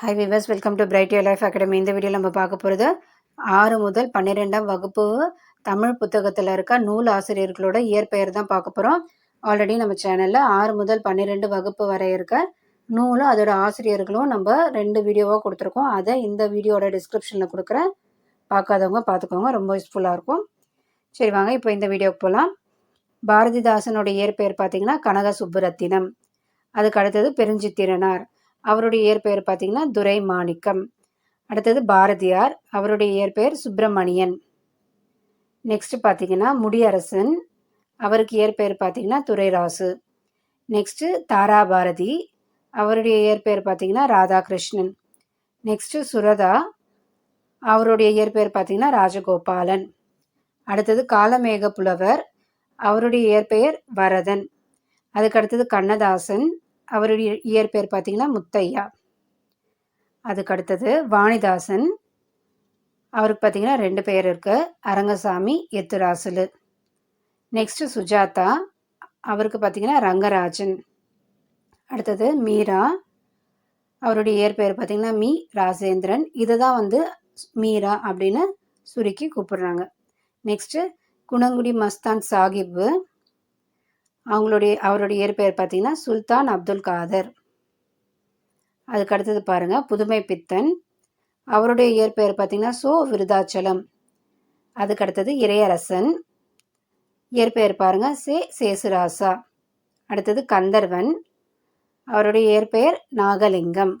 Hi viewers welcome to bright life academy இந்த video நம்ம பார்க்க போகிறது ஆறு முதல் பன்னிரெண்டாம் வகுப்பு தமிழ் புத்தகத்தில் இருக்க நூல் ஆசிரியர்களோட இயற்பெயர் தான் பார்க்க போகிறோம் ஆல்ரெடி நம்ம சேனலில் ஆறு முதல் பன்னிரெண்டு வகுப்பு வரை இருக்க நூலும் அதோட ஆசிரியர்களும் நம்ம ரெண்டு வீடியோவாக கொடுத்துருக்கோம். அதை இந்த வீடியோட டிஸ்கிரிப்ஷனில் கொடுக்குறேன். பார்க்காதவங்க பார்த்துக்கோங்க ரொம்ப யூஸ்ஃபுல்லாக இருக்கும். சரி வாங்க இப்போ இந்த வீடியோக்கு போகலாம் பாரதிதாசனோட இயற்பெயர் பார்த்தீங்கன்னா கனக சுப்புரத்தினம் அதுக்கு அடுத்தது பெருஞ்சித்திரனார். அவருடைய இயற்பெயர் பார்த்தீங்கன்னா துரை மாணிக்கம் அடுத்தது பாரதியார் அவருடைய இயற்பெயர் சுப்பிரமணியன். நெக்ஸ்ட் பார்த்தீங்கன்னா முடியரசன் அவருக்கு இயற்பெயர் பார்த்தீங்கன்னா துரைராசு. நெக்ஸ்ட்டு தாராபாரதி அவருடைய இயற்பெயர் பார்த்தீங்கன்னா ராதாகிருஷ்ணன். நெக்ஸ்ட்டு சுரதா அவருடைய இயற்பெயர் பார்த்தீங்கன்னா ராஜகோபாலன். அடுத்தது காலமேக புலவர் அவருடைய இயற்பெயர் வரதன். அதுக்கு அடுத்தது கண்ணதாசன் அவருடைய இயற்பெயர் பார்த்தீங்கன்னா முத்தையா. அதுக்கு அடுத்தது வாணிதாசன். அவருக்கு பார்த்தீங்கன்னா ரெண்டு பேர் இருக்கு. அரங்கசாமி எத்துராசுலு. நெக்ஸ்ட்டு சுஜாதா. அவருக்கு பார்த்தீங்கன்னா ரங்கராஜன். அடுத்தது மீரா. அவருடைய இயற்பெயர் பார்த்தீங்கன்னா மீ. ராஜேந்திரன். இதை தான் வந்து மீரா அப்படின்னு சுருக்கி கூப்பிடுறாங்க. நெக்ஸ்ட்டு குணங்குடி மஸ்தான் சாஹிப்பு அவங்களுடைய அவருடைய இயற்பெயர் பார்த்தீங்கன்னா சுல்தான் அப்துல் காதர். அதுக்கு அடுத்தது பாருங்கள் புதுமை பித்தன். அவருடைய இயற்பெயர் பார்த்தீங்கன்னா சோ விருதாச்சலம். அதுக்கு அடுத்தது இறையரசன். இயற்பெயர் பாருங்கள் சே சேசுராசா. அடுத்தது கந்தர்வன். அவருடைய இயற்பெயர் நாகலிங்கம்.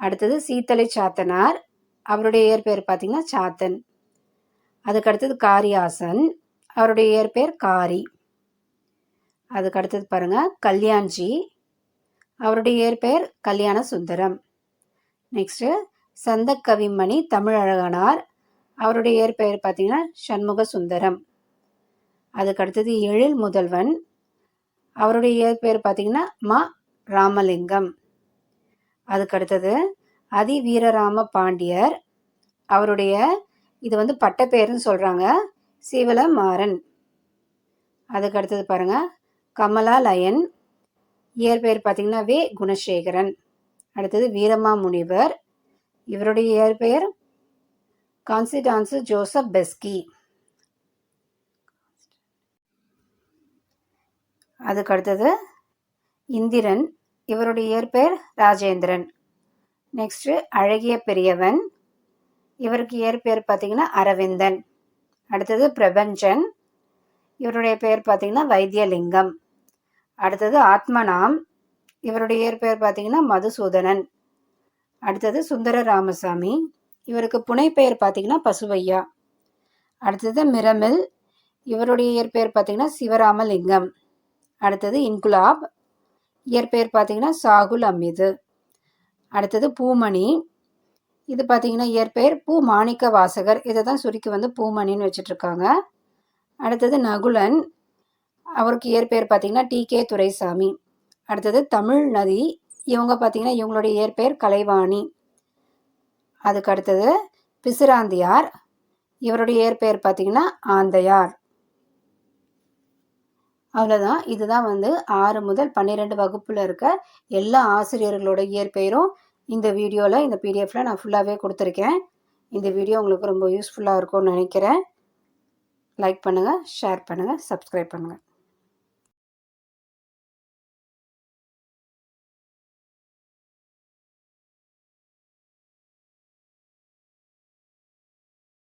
அடுத்தது சீத்தலை சாத்தனார். அவருடைய இயற்பெயர் பார்த்தீங்கன்னா சாத்தன். அதுக்கு அடுத்தது காரியாசன். அவருடைய இயற்பெயர் காரி. அதுக்கு அடுத்தது பாருங்கள் கல்யாண்ஜி. அவருடைய இயற்பெயர் கல்யாண சுந்தரம். நெக்ஸ்ட்டு சந்தக்கவிமணி தமிழழகனார். அவருடைய இயற்பெயர் பார்த்தீங்கன்னா சண்முக சுந்தரம். அதுக்கு அடுத்தது எழில் முதல்வன். அவருடைய இயற்பெயர் பார்த்தீங்கன்னா மா ராமலிங்கம். அதுக்கு அடுத்தது அதி வீரராம பாண்டியர். அவருடைய இது வந்து பட்டப்பேருன்னு சொல்கிறாங்க சீவல மாறன் அதுக்கு அடுத்தது பாருங்கள் கமலா லயன். இயற்பெயர் பார்த்தீங்கன்னா வே. குணசேகரன். அடுத்தது வீரமா முனிவர். இவருடைய இயற்பெயர் கான்சிடான்சு ஜோசப் பெஸ்கி. அதுக்கு அடுத்தது இந்திரன். இவருடைய இயற்பெயர் ராஜேந்திரன். நெக்ஸ்ட்டு அழகிய பெரியவன். இவருக்கு இயற்பெயர் பார்த்தீங்கன்னா அரவிந்தன். அடுத்தது பிரபஞ்சன். இவருடைய பெயர் பார்த்தீங்கன்னா வைத்தியலிங்கம். அடுத்தது ஆத்மநாம். இவருடைய இயற்பெயர் பார்த்தீங்கன்னா மதுசூதனன். அடுத்தது சுந்தர ராமசாமி இவருக்கு புனைப்பெயர் பார்த்தீங்கன்னா பசுவையா. அடுத்தது மிரமில். இவருடைய இயற்பெயர் பார்த்தீங்கன்னா சிவராமலிங்கம். அடுத்தது இன்குலாப். இயற்பெயர் பார்த்தீங்கன்னா சாகுல் அமிது. அடுத்தது பூமணி. இது பார்த்தீங்கன்னா இயற்பெயர் பூ மாணிக்க வாசகர் இதை தான் சுருக்கி வந்து பூமணின்னு வச்சுட்ருக்காங்க அடுத்தது நகுலன். அவருக்கு இயற்பெயர் பார்த்தீங்கன்னா டி கே துரைசாமி. அடுத்தது தமிழ் நதி. இவங்க பார்த்தீங்கன்னா இவங்களுடைய இயற்பெயர் கலைவாணி. அதுக்கு அடுத்தது பிசுராந்தியார். இவருடைய இயற்பெயர் பார்த்தீங்கன்னா ஆந்தையார். அவ்வளோதான் இதுதான் வந்து ஆறு முதல் பன்னிரெண்டு வகுப்பில் இருக்க எல்லா ஆசிரியர்களோட இயற்பெயரும் இந்த வீடியோவில் இந்த பிடிஎஃப்பில் நான் ஃபுல்லாகவே கொடுத்துருக்கேன். இந்த வீடியோ உங்களுக்கு ரொம்ப யூஸ்ஃபுல்லாக இருக்கும்னு நினைக்கிறேன். லைக் பண்ணுங்கள் ஷேர் பண்ணுங்கள் சப்ஸ்கிரைப் பண்ணுங்கள்